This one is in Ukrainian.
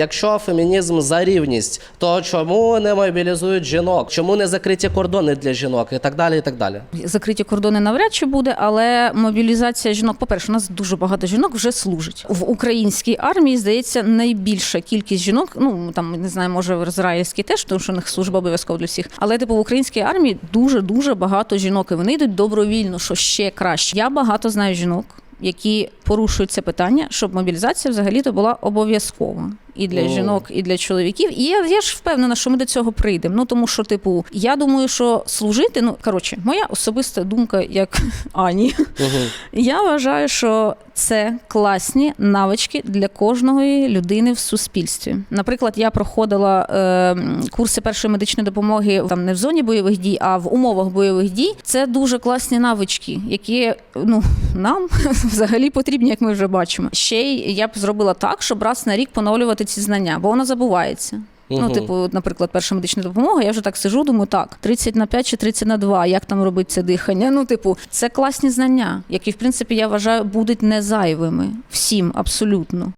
Якщо фемінізм за рівність, то чому не мобілізують жінок? Чому не закриті кордони для жінок і так далі, і так далі. Закриті кордони навряд чи буде, але мобілізація жінок, по-перше, у нас дуже багато жінок вже служить в українській армії. Здається, найбільша кількість жінок. Ну там не знаю, може в ізраїльській теж, тому що у них служба обов'язково для всіх. Але типу в українській армії дуже дуже багато жінок, і вони йдуть добровільно, що ще краще. Я багато знаю жінок. Які порушують це питання, щоб мобілізація взагалі то була обов'язкова і для О. жінок, і для чоловіків. І я, я ж впевнена, що ми до цього прийдемо. Ну тому що, типу, я думаю, що служити, ну коротше, моя особиста думка, як Ані, я вважаю, що це класні навички для кожної людини в суспільстві. Наприклад, я проходила е, курси першої медичної допомоги там не в зоні бойових дій, а в умовах бойових дій. Це дуже класні навички, які ну нам взагалі потрібні, як ми вже бачимо. Ще й я б зробила так, щоб раз на рік поновлювати ці знання, бо воно забувається. Ну, угу. типу, наприклад, перша медична допомога, я вже так сижу, думаю, так, 30 на 5 чи 30 на 2, як там робить це дихання. Ну, типу, це класні знання, які, в принципі, я вважаю, будуть не зайвими всім абсолютно.